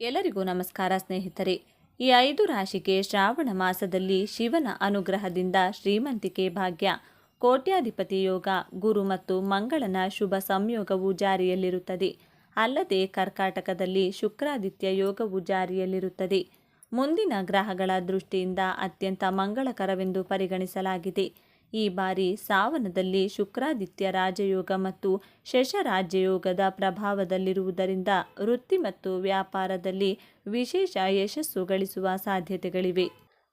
ಎಲ್ಲರಿಗೂ ನಮಸ್ಕಾರ ಸ್ನೇಹಿತರೆ. ಈ ಐದು ರಾಶಿಗೆ ಶ್ರಾವಣ ಮಾಸದಲ್ಲಿ ಶಿವನ ಅನುಗ್ರಹದಿಂದ ಶ್ರೀಮಂತಿಕೆ ಭಾಗ್ಯ. ಕೋಟ್ಯಾಧಿಪತಿ ಯೋಗ, ಗುರು ಮತ್ತು ಮಂಗಳನ ಶುಭ ಸಂಯೋಗವು ಜಾರಿಯಲ್ಲಿರುತ್ತದೆ. ಅಲ್ಲದೆ ಕರ್ಕಾಟಕದಲ್ಲಿ ಶುಕ್ರಾದಿತ್ಯ ಯೋಗವು ಜಾರಿಯಲ್ಲಿರುತ್ತದೆ. ಮುಂದಿನ ಗ್ರಹಗಳ ದೃಷ್ಟಿಯಿಂದ ಅತ್ಯಂತ ಮಂಗಳಕರವೆಂದು ಪರಿಗಣಿಸಲಾಗಿದೆ. ಈ ಬಾರಿ ಸಾವನದಲ್ಲಿ ಶುಕ್ರಾದಿತ್ಯ ರಾಜಯೋಗ ಮತ್ತು ಶಶ ರಾಜಯೋಗದ ಪ್ರಭಾವದಲ್ಲಿರುವುದರಿಂದ ವೃತ್ತಿ ಮತ್ತು ವ್ಯಾಪಾರದಲ್ಲಿ ವಿಶೇಷ ಯಶಸ್ಸು ಗಳಿಸುವ ಸಾಧ್ಯತೆಗಳಿವೆ.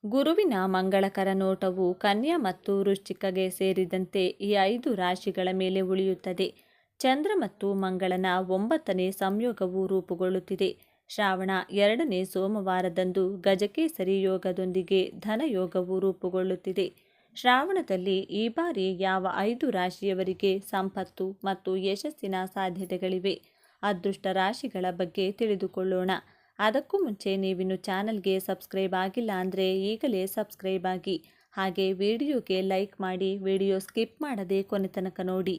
ಗುರುವಿನ ಮಂಗಳಕರ ನೋಟವು ಕನ್ಯಾ ಮತ್ತು ವೃಶ್ಚಿಕಗೆ ಸೇರಿದಂತೆ ಈ ಐದು ರಾಶಿಗಳ ಮೇಲೆ ಉಳಿಯುತ್ತದೆ. ಚಂದ್ರ ಮತ್ತು ಮಂಗಳನ ಒಂಬತ್ತನೇ ಸಂಯೋಗವು ರೂಪುಗೊಳ್ಳುತ್ತಿದೆ. ಶ್ರಾವಣ ಎರಡನೇ ಸೋಮವಾರದಂದು ಗಜಕೇಸರಿ ಯೋಗದೊಂದಿಗೆ ಧನಯೋಗವು ರೂಪುಗೊಳ್ಳುತ್ತಿದೆ. ಶ್ರಾವಣದಲ್ಲಿ ಈ ಬಾರಿ ಯಾವ ಐದು ರಾಶಿಯವರಿಗೆ ಸಂಪತ್ತು ಮತ್ತು ಯಶಸ್ಸಿನ ಸಾಧ್ಯತೆಗಳಿವೆ? ಅದೃಷ್ಟ ರಾಶಿಗಳ ಬಗ್ಗೆ ತಿಳಿದುಕೊಳ್ಳೋಣ. ಅದಕ್ಕೂ ಮುಂಚೆ ನೀವಿನ್ನು ಚಾನಲ್ಗೆ ಸಬ್ಸ್ಕ್ರೈಬ್ ಆಗಿಲ್ಲ ಅಂದರೆ ಈಗಲೇ ಸಬ್ಸ್ಕ್ರೈಬ್ ಆಗಿ. ಹಾಗೆ ವಿಡಿಯೋಗೆ ಲೈಕ್ ಮಾಡಿ, ವಿಡಿಯೋ ಸ್ಕಿಪ್ ಮಾಡದೆ ಕೊನೆ ತನಕ ನೋಡಿ.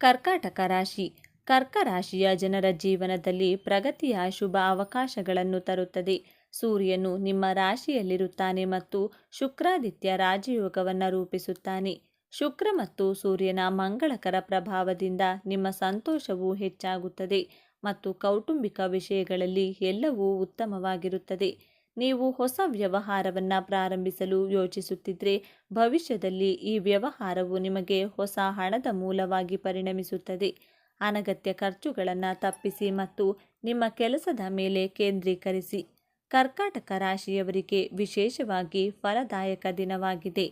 ಕರ್ಕಾಟಕ ರಾಶಿ. ಕರ್ಕ ರಾಶಿಯ ಜನರ ಜೀವನದಲ್ಲಿ ಪ್ರಗತಿಯ ಶುಭ ಅವಕಾಶಗಳನ್ನು ತರುತ್ತದೆ. ಸೂರ್ಯನು ನಿಮ್ಮ ರಾಶಿಯಲ್ಲಿರುತ್ತಾನೆ ಮತ್ತು ಶುಕ್ರಾದಿತ್ಯ ರಾಜಯೋಗವನ್ನು ರೂಪಿಸುತ್ತಾನೆ. ಶುಕ್ರ ಮತ್ತು ಸೂರ್ಯನ ಮಂಗಳಕರ ಪ್ರಭಾವದಿಂದ ನಿಮ್ಮ ಸಂತೋಷವು ಹೆಚ್ಚಾಗುತ್ತದೆ ಮತ್ತು ಕೌಟುಂಬಿಕ ವಿಷಯಗಳಲ್ಲಿ ಎಲ್ಲವೂ ಉತ್ತಮವಾಗಿರುತ್ತದೆ. ನೀವು ಹೊಸ ವ್ಯವಹಾರವನ್ನು ಪ್ರಾರಂಭಿಸಲು ಯೋಚಿಸುತ್ತಿದ್ದರೆ ಭವಿಷ್ಯದಲ್ಲಿ ಈ ವ್ಯವಹಾರವು ನಿಮಗೆ ಹೊಸ ಹಣದ ಮೂಲವಾಗಿ ಪರಿಣಮಿಸುತ್ತದೆ. ಅನಗತ್ಯ ಖರ್ಚುಗಳನ್ನು ತಪ್ಪಿಸಿ ಮತ್ತು ನಿಮ್ಮ ಕೆಲಸದ ಮೇಲೆ ಕೇಂದ್ರೀಕರಿಸಿ. ಕರ್ಕಾಟಕ ರಾಶಿಯವರಿಗೆ ವಿಶೇಷವಾಗಿ ಫಲದಾಯಕ ದಿನವಾಗಿದೆ.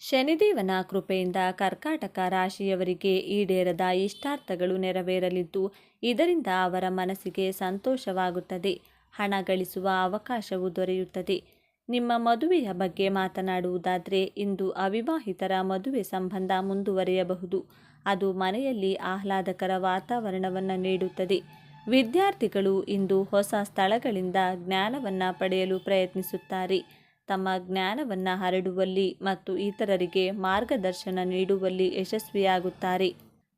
ಶನಿದೇವನ ಕೃಪೆಯಿಂದ ಕರ್ಕಾಟಕ ರಾಶಿಯವರಿಗೆ ಈಡೇರದ ಇಷ್ಟಾರ್ಥಗಳು ನೆರವೇರಲಿದ್ದು, ಇದರಿಂದ ಅವರ ಮನಸ್ಸಿಗೆ ಸಂತೋಷವಾಗುತ್ತದೆ. ಹಣ ಗಳಿಸುವ ಅವಕಾಶವು ದೊರೆಯುತ್ತದೆ. ನಿಮ್ಮ ಮದುವೆಯ ಬಗ್ಗೆ ಮಾತನಾಡುವುದಾದರೆ, ಇಂದು ಅವಿವಾಹಿತರ ಮದುವೆ ಸಂಬಂಧ ಮುಂದುವರಿಯಬಹುದು. ಅದು ಮನೆಯಲ್ಲಿ ಆಹ್ಲಾದಕರ ವಾತಾವರಣವನ್ನು ನೀಡುತ್ತದೆ. ವಿದ್ಯಾರ್ಥಿಗಳು ಇಂದು ಹೊಸ ಸ್ಥಳಗಳಿಂದ ಜ್ಞಾನವನ್ನು ಪಡೆಯಲು ಪ್ರಯತ್ನಿಸುತ್ತಾರೆ. ತಮ್ಮ ಜ್ಞಾನವನ್ನು ಹರಡುವಲ್ಲಿ ಮತ್ತು ಇತರರಿಗೆ ಮಾರ್ಗದರ್ಶನ ನೀಡುವಲ್ಲಿ ಯಶಸ್ವಿಯಾಗುತ್ತಾರೆ.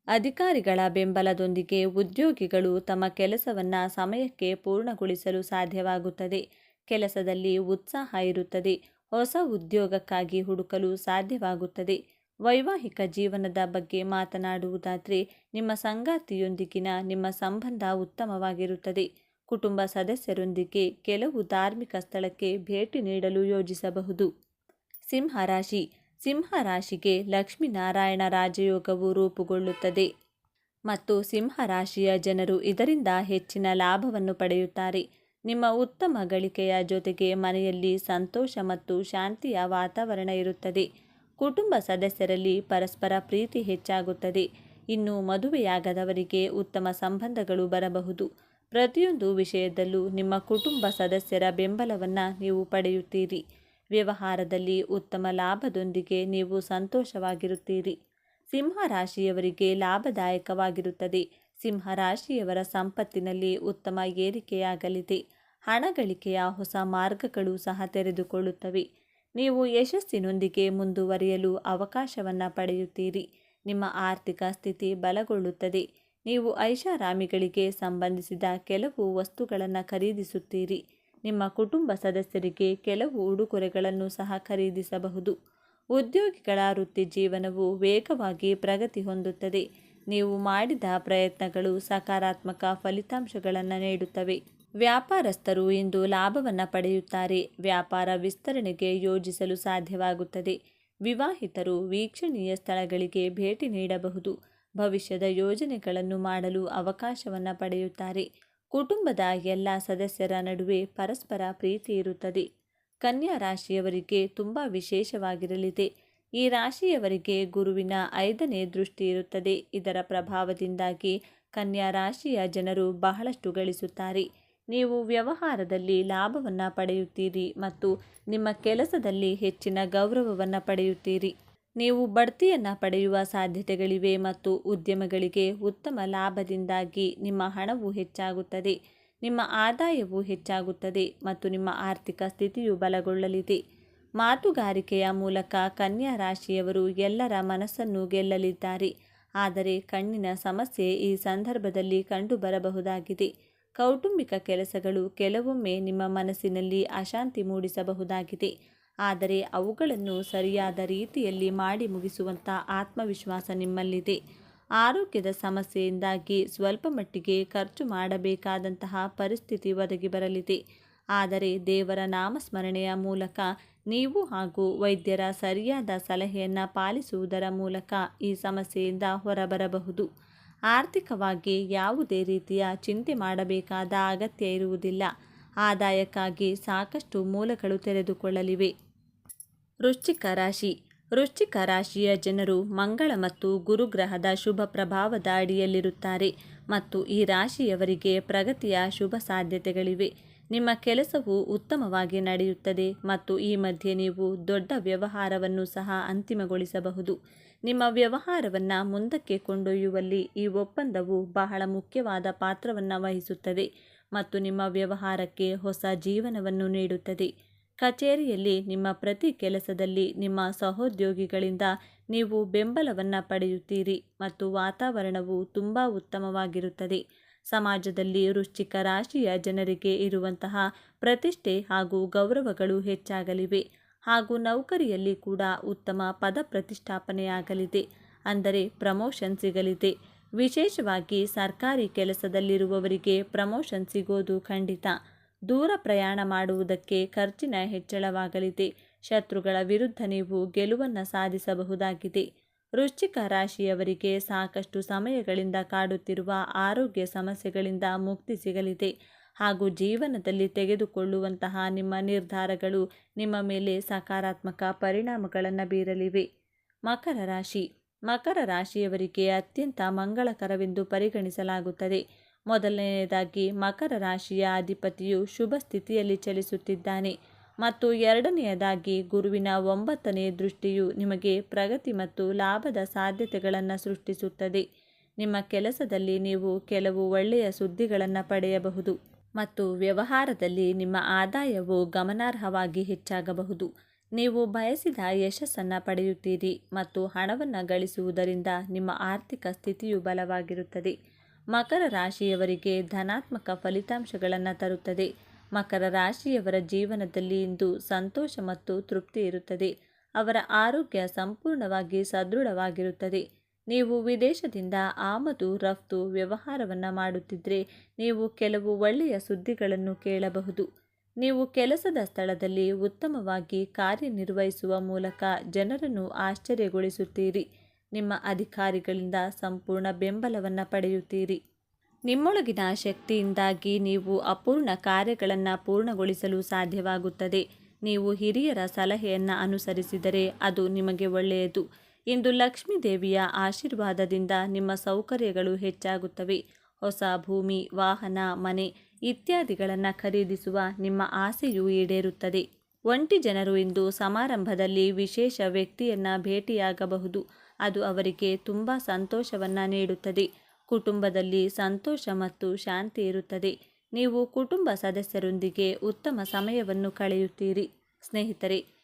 ಅಧಿಕಾರಿಗಳ ಬೆಂಬಲದೊಂದಿಗೆ ಉದ್ಯೋಗಿಗಳು ತಮ್ಮ ಕೆಲಸವನ್ನು ಸಮಯಕ್ಕೆ ಪೂರ್ಣಗೊಳಿಸಲು ಸಾಧ್ಯವಾಗುತ್ತದೆ. ಕೆಲಸದಲ್ಲಿ ಉತ್ಸಾಹ ಇರುತ್ತದೆ. ಹೊಸ ಉದ್ಯೋಗಕ್ಕಾಗಿ ಹುಡುಕಲು ಸಾಧ್ಯವಾಗುತ್ತದೆ. ವೈವಾಹಿಕ ಜೀವನದ ಬಗ್ಗೆ ಮಾತನಾಡುವುದಾದರೆ, ನಿಮ್ಮ ಸಂಗಾತಿಯೊಂದಿಗಿನ ನಿಮ್ಮ ಸಂಬಂಧ ಉತ್ತಮವಾಗಿರುತ್ತದೆ. ಕುಟುಂಬ ಸದಸ್ಯರೊಂದಿಗೆ ಕೆಲವು ಧಾರ್ಮಿಕ ಸ್ಥಳಕ್ಕೆ ಭೇಟಿ ನೀಡಲು ಯೋಜಿಸಬಹುದು. ಸಿಂಹರಾಶಿ ಸಿಂಹರಾಶಿಗೆ ಲಕ್ಷ್ಮೀನಾರಾಯಣ ರಾಜಯೋಗವು ರೂಪುಗೊಳ್ಳುತ್ತದೆ. ಮತ್ತು ಸಿಂಹರಾಶಿಯ ಜನರು ಇದರಿಂದ ಹೆಚ್ಚಿನ ಲಾಭವನ್ನು ಪಡೆಯುತ್ತಾರೆ. ನಿಮ್ಮ ಉತ್ತಮ ಗಳಿಕೆಯ ಜೊತೆಗೆ ಮನೆಯಲ್ಲಿ ಸಂತೋಷ ಮತ್ತು ಶಾಂತಿಯ ವಾತಾವರಣ ಇರುತ್ತದೆ. ಕುಟುಂಬ ಸದಸ್ಯರಲ್ಲಿ ಪರಸ್ಪರ ಪ್ರೀತಿ ಹೆಚ್ಚಾಗುತ್ತದೆ. ಇನ್ನು ಮದುವೆಯಾಗದವರಿಗೆ ಉತ್ತಮ ಸಂಬಂಧಗಳು ಬರಬಹುದು. ಪ್ರತಿಯೊಂದು ವಿಷಯದಲ್ಲೂ ನಿಮ್ಮ ಕುಟುಂಬ ಸದಸ್ಯರ ಬೆಂಬಲವನ್ನು ನೀವು ಪಡೆಯುತ್ತೀರಿ. ವ್ಯವಹಾರದಲ್ಲಿ ಉತ್ತಮ ಲಾಭದೊಂದಿಗೆ ನೀವು ಸಂತೋಷವಾಗಿರುತ್ತೀರಿ. ಸಿಂಹ ರಾಶಿಯವರಿಗೆ ಲಾಭದಾಯಕವಾಗಿರುತ್ತದೆ. ಸಿಂಹರಾಶಿಯವರ ಸಂಪತ್ತಿನಲ್ಲಿ ಉತ್ತಮ ಏರಿಕೆಯಾಗಲಿದೆ. ಹಣ ಗಳಿಕೆಯ ಹೊಸ ಮಾರ್ಗಗಳು ಸಹ ತೆರೆದುಕೊಳ್ಳುತ್ತವೆ. ನೀವು ಯಶಸ್ಸಿನೊಂದಿಗೆ ಮುಂದುವರಿಯಲು ಅವಕಾಶವನ್ನು ಪಡೆಯುತ್ತೀರಿ. ನಿಮ್ಮ ಆರ್ಥಿಕ ಸ್ಥಿತಿ ಬಲಗೊಳ್ಳುತ್ತದೆ. ನೀವು ಐಷಾರಾಮಿಗಳಿಗೆ ಸಂಬಂಧಿಸಿದ ಕೆಲವು ವಸ್ತುಗಳನ್ನು ಖರೀದಿಸುತ್ತೀರಿ. ನಿಮ್ಮ ಕುಟುಂಬ ಸದಸ್ಯರಿಗೆ ಕೆಲವು ಉಡುಗೊರೆಗಳನ್ನು ಸಹ ಖರೀದಿಸಬಹುದು. ಉದ್ಯೋಗಿಗಳ ವೃತ್ತಿ ಜೀವನವು ವೇಗವಾಗಿ ಪ್ರಗತಿ ಹೊಂದುತ್ತದೆ. ನೀವು ಮಾಡಿದ ಪ್ರಯತ್ನಗಳು ಸಕಾರಾತ್ಮಕ ಫಲಿತಾಂಶಗಳನ್ನು ನೀಡುತ್ತವೆ. ವ್ಯಾಪಾರಸ್ಥರು ಇಂದು ಲಾಭವನ್ನು ಪಡೆಯುತ್ತಾರೆ. ವ್ಯಾಪಾರ ವಿಸ್ತರಣೆಗೆ ಯೋಜಿಸಲು ಸಾಧ್ಯವಾಗುತ್ತದೆ. ವಿವಾಹಿತರು ವೀಕ್ಷಣೀಯ ಸ್ಥಳಗಳಿಗೆ ಭೇಟಿ ನೀಡಬಹುದು. ಭವಿಷ್ಯದ ಯೋಜನೆಗಳನ್ನು ಮಾಡಲು ಅವಕಾಶವನ್ನು ಪಡೆಯುತ್ತಾರೆ. ಕುಟುಂಬದ ಎಲ್ಲ ಸದಸ್ಯರ ನಡುವೆ ಪರಸ್ಪರ ಪ್ರೀತಿ ಇರುತ್ತದೆ. ಕನ್ಯಾ ರಾಶಿಯವರಿಗೆ ತುಂಬ ವಿಶೇಷವಾಗಿರಲಿದೆ. ಈ ರಾಶಿಯವರಿಗೆ ಗುರುವಿನ ಐದನೇ ದೃಷ್ಟಿ ಇರುತ್ತದೆ. ಇದರ ಪ್ರಭಾವದಿಂದಾಗಿ ಕನ್ಯಾ ರಾಶಿಯ ಜನರು ಬಹಳಷ್ಟು ಗಳಿಸುತ್ತಾರೆ. ನೀವು ವ್ಯವಹಾರದಲ್ಲಿ ಲಾಭವನ್ನು ಪಡೆಯುತ್ತೀರಿ ಮತ್ತು ನಿಮ್ಮ ಕೆಲಸದಲ್ಲಿ ಹೆಚ್ಚಿನ ಗೌರವವನ್ನು ಪಡೆಯುತ್ತೀರಿ. ನೀವು ಬಡ್ತಿಯನ್ನು ಪಡೆಯುವ ಸಾಧ್ಯತೆಗಳಿವೆ ಮತ್ತು ಉದ್ಯಮಗಳಿಗೆ ಉತ್ತಮ ಲಾಭದಿಂದಾಗಿ ನಿಮ್ಮ ಹಣವು ಹೆಚ್ಚಾಗುತ್ತದೆ. ನಿಮ್ಮ ಆದಾಯವು ಹೆಚ್ಚಾಗುತ್ತದೆ ಮತ್ತು ನಿಮ್ಮ ಆರ್ಥಿಕ ಸ್ಥಿತಿಯು ಬಲಗೊಳ್ಳಲಿದೆ. ಮಾತುಗಾರಿಕೆಯ ಮೂಲಕ ಕನ್ಯಾ ರಾಶಿಯವರು ಎಲ್ಲರ ಮನಸ್ಸನ್ನು ಗೆಲ್ಲಲಿದ್ದಾರೆ. ಆದರೆ ಕಣ್ಣಿನ ಸಮಸ್ಯೆ ಈ ಸಂದರ್ಭದಲ್ಲಿ ಕಂಡುಬರಬಹುದಾಗಿದೆ. ಕೌಟುಂಬಿಕ ಕೆಲಸಗಳು ಕೆಲವೊಮ್ಮೆ ನಿಮ್ಮ ಮನಸ್ಸಿನಲ್ಲಿ ಅಶಾಂತಿ ಮೂಡಿಸಬಹುದಾಗಿದೆ. ಆದರೆ ಅವುಗಳನ್ನು ಸರಿಯಾದ ರೀತಿಯಲ್ಲಿ ಮಾಡಿ ಮುಗಿಸುವಂಥ ಆತ್ಮವಿಶ್ವಾಸ ನಿಮ್ಮಲ್ಲಿದೆ. ಆರೋಗ್ಯದ ಸಮಸ್ಯೆಯಿಂದಾಗಿ ಸ್ವಲ್ಪ ಮಟ್ಟಿಗೆ ಖರ್ಚು ಮಾಡಬೇಕಾದಂತಹ ಪರಿಸ್ಥಿತಿ ಒದಗಿ ಬರಲಿದೆ. ಆದರೆ ದೇವರ ನಾಮಸ್ಮರಣೆಯ ಮೂಲಕ ನೀವು ಹಾಗೂ ವೈದ್ಯರ ಸರಿಯಾದ ಸಲಹೆಯನ್ನು ಪಾಲಿಸುವುದರ ಮೂಲಕ ಈ ಸಮಸ್ಯೆಯಿಂದ ಹೊರಬರಬಹುದು. ಆರ್ಥಿಕವಾಗಿ ಯಾವುದೇ ರೀತಿಯ ಚಿಂತೆ ಮಾಡಬೇಕಾದ ಅಗತ್ಯ ಇರುವುದಿಲ್ಲ. ಆದಾಯಕ್ಕಾಗಿ ಸಾಕಷ್ಟು ಮೂಲಗಳು ತೆರೆದುಕೊಳ್ಳಲಿವೆ. ವೃಶ್ಚಿಕ ರಾಶಿ. ವೃಶ್ಚಿಕ ರಾಶಿಯ ಜನರು ಮಂಗಳ ಮತ್ತು ಗುರುಗ್ರಹದ ಶುಭ ಪ್ರಭಾವದ ಅಡಿಯಲ್ಲಿರುತ್ತಾರೆ ಮತ್ತು ಈ ರಾಶಿಯವರಿಗೆ ಪ್ರಗತಿಯ ಶುಭ ಸಾಧ್ಯತೆಗಳಿವೆ. ನಿಮ್ಮ ಕೆಲಸವು ಉತ್ತಮವಾಗಿ ನಡೆಯುತ್ತದೆ ಮತ್ತು ಈ ಮಧ್ಯೆ ನೀವು ದೊಡ್ಡ ವ್ಯವಹಾರವನ್ನು ಸಹ ಅಂತಿಮಗೊಳಿಸಬಹುದು. ನಿಮ್ಮ ವ್ಯವಹಾರವನ್ನು ಮುಂದಕ್ಕೆ ಕೊಂಡೊಯ್ಯುವಲ್ಲಿ ಈ ಒಪ್ಪಂದವು ಬಹಳ ಮುಖ್ಯವಾದ ಪಾತ್ರವನ್ನು ವಹಿಸುತ್ತದೆ ಮತ್ತು ನಿಮ್ಮ ವ್ಯವಹಾರಕ್ಕೆ ಹೊಸ ಜೀವನವನ್ನು ನೀಡುತ್ತದೆ. ಕಚೇರಿಯಲ್ಲಿ ನಿಮ್ಮ ಪ್ರತಿ ಕೆಲಸದಲ್ಲಿ ನಿಮ್ಮ ಸಹೋದ್ಯೋಗಿಗಳಿಂದ ನೀವು ಬೆಂಬಲವನ್ನು ಪಡೆಯುತ್ತೀರಿ ಮತ್ತು ವಾತಾವರಣವು ತುಂಬ ಉತ್ತಮವಾಗಿರುತ್ತದೆ. ಸಮಾಜದಲ್ಲಿ ವೃಶ್ಚಿಕ ರಾಶಿಯ ಜನರಿಗೆ ಇರುವಂತಹ ಪ್ರತಿಷ್ಠೆ ಹಾಗೂ ಗೌರವಗಳು ಹೆಚ್ಚಾಗಲಿವೆ. ಹಾಗೂ ನೌಕರಿಯಲ್ಲಿ ಕೂಡ ಉತ್ತಮ ಪದ ಪ್ರತಿಷ್ಠಾಪನೆಯಾಗಲಿದೆ. ಅಂದರೆ ಪ್ರಮೋಷನ್ ಸಿಗಲಿದೆ. ವಿಶೇಷವಾಗಿ ಸರ್ಕಾರಿ ಕೆಲಸದಲ್ಲಿರುವವರಿಗೆ ಪ್ರಮೋಷನ್ ಸಿಗೋದು ಖಂಡಿತ. ದೂರ ಪ್ರಯಾಣ ಮಾಡುವುದಕ್ಕೆ ಖರ್ಚಿನ ಹೆಚ್ಚಳವಾಗಲಿದೆ. ಶತ್ರುಗಳ ವಿರುದ್ಧ ನೀವು ಗೆಲುವನ್ನು ಸಾಧಿಸಬಹುದಾಗಿದೆ. ವೃಶ್ಚಿಕ ರಾಶಿಯವರಿಗೆ ಸಾಕಷ್ಟು ಸಮಯಗಳಿಂದ ಕಾಡುತ್ತಿರುವ ಆರೋಗ್ಯ ಸಮಸ್ಯೆಗಳಿಂದ ಮುಕ್ತಿ ಸಿಗಲಿದೆ. ಹಾಗೂ ಜೀವನದಲ್ಲಿ ತೆಗೆದುಕೊಳ್ಳುವಂತಹ ನಿಮ್ಮ ನಿರ್ಧಾರಗಳು ನಿಮ್ಮ ಮೇಲೆ ಸಕಾರಾತ್ಮಕ ಪರಿಣಾಮಗಳನ್ನು ಬೀರಲಿವೆ. ಮಕರ ರಾಶಿ. ಮಕರ ರಾಶಿಯವರಿಗೆ ಅತ್ಯಂತ ಮಂಗಳಕರವೆಂದು ಪರಿಗಣಿಸಲಾಗುತ್ತದೆ. ಮೊದಲನೆಯದಾಗಿ ಮಕರ ರಾಶಿಯ ಅಧಿಪತಿಯು ಶುಭ ಸ್ಥಿತಿಯಲ್ಲಿ ಚಲಿಸುತ್ತಿದ್ದಾನೆ ಮತ್ತು ಎರಡನೆಯದಾಗಿ ಗುರುವಿನ ಒಂಬತ್ತನೇ ದೃಷ್ಟಿಯು ನಿಮಗೆ ಪ್ರಗತಿ ಮತ್ತು ಲಾಭದ ಸಾಧ್ಯತೆಗಳನ್ನು ಸೃಷ್ಟಿಸುತ್ತದೆ. ನಿಮ್ಮ ಕೆಲಸದಲ್ಲಿ ನೀವು ಕೆಲವು ಒಳ್ಳೆಯ ಸುದ್ದಿಗಳನ್ನು ಪಡೆಯಬಹುದು. ಮತ್ತು ವ್ಯವಹಾರದಲ್ಲಿ ನಿಮ್ಮ ಆದಾಯವು ಗಮನಾರ್ಹವಾಗಿ ಹೆಚ್ಚಾಗಬಹುದು. ನೀವು ಬಯಸಿದ ಯಶಸ್ಸನ್ನು ಪಡೆಯುತ್ತೀರಿ ಮತ್ತು ಹಣವನ್ನು ಗಳಿಸುವುದರಿಂದ ನಿಮ್ಮ ಆರ್ಥಿಕ ಸ್ಥಿತಿಯು ಬಲವಾಗಿರುತ್ತದೆ. ಮಕರ ರಾಶಿಯವರಿಗೆ ಧನಾತ್ಮಕ ಫಲಿತಾಂಶಗಳನ್ನು ತರುತ್ತದೆ. ಮಕರ ರಾಶಿಯವರ ಜೀವನದಲ್ಲಿ ಇಂದು ಸಂತೋಷ ಮತ್ತು ತೃಪ್ತಿ ಇರುತ್ತದೆ. ಅವರ ಆರೋಗ್ಯ ಸಂಪೂರ್ಣವಾಗಿ ಸದೃಢವಾಗಿರುತ್ತದೆ. ನೀವು ವಿದೇಶದಿಂದ ಆಮದು, ರಫ್ತು, ವ್ಯವಹಾರವನ್ನು ಮಾಡುತ್ತಿದ್ದರೆ ನೀವು ಕೆಲವು ಒಳ್ಳೆಯ ಸುದ್ದಿಗಳನ್ನು ಕೇಳಬಹುದು. ನೀವು ಕೆಲಸದ ಸ್ಥಳದಲ್ಲಿ ಉತ್ತಮವಾಗಿ ಕಾರ್ಯನಿರ್ವಹಿಸುವ ಮೂಲಕ ಜನರನ್ನು ಆಶ್ಚರ್ಯಗೊಳಿಸುತ್ತೀರಿ. ನಿಮ್ಮ ಅಧಿಕಾರಿಗಳಿಂದ ಸಂಪೂರ್ಣ ಬೆಂಬಲವನ್ನು ಪಡೆಯುತ್ತೀರಿ. ನಿಮ್ಮೊಳಗಿನ ಶಕ್ತಿಯಿಂದಾಗಿ ನೀವು ಅಪೂರ್ಣ ಕಾರ್ಯಗಳನ್ನು ಪೂರ್ಣಗೊಳಿಸಲು ಸಾಧ್ಯವಾಗುತ್ತದೆ. ನೀವು ಹಿರಿಯರ ಸಲಹೆಯನ್ನು ಅನುಸರಿಸಿದರೆ ಅದು ನಿಮಗೆ ಒಳ್ಳೆಯದು. ಇಂದು ಲಕ್ಷ್ಮೀ ದೇವಿಯ ಆಶೀರ್ವಾದದಿಂದ ನಿಮ್ಮ ಸೌಕರ್ಯಗಳು ಹೆಚ್ಚಾಗುತ್ತವೆ. ಹೊಸ ಭೂಮಿ, ವಾಹನ, ಮನೆ ಇತ್ಯಾದಿಗಳನ್ನು ಖರೀದಿಸುವ ನಿಮ್ಮ ಆಸೆಯು ಈಡೇರುತ್ತದೆ. ಒಂಟಿ ಜನರು ಇಂದು ಸಮಾರಂಭದಲ್ಲಿ ವಿಶೇಷ ವ್ಯಕ್ತಿಯನ್ನು ಭೇಟಿಯಾಗಬಹುದು. ಅದು ಅವರಿಗೆ ತುಂಬ ಸಂತೋಷವನ್ನು ನೀಡುತ್ತದೆ. ಕುಟುಂಬದಲ್ಲಿ ಸಂತೋಷ ಮತ್ತು ಶಾಂತಿ ಇರುತ್ತದೆ. ನೀವು ಕುಟುಂಬ ಸದಸ್ಯರೊಂದಿಗೆ ಉತ್ತಮ ಸಮಯವನ್ನು ಕಳೆಯುತ್ತೀರಿ. ಸ್ನೇಹಿತರೆ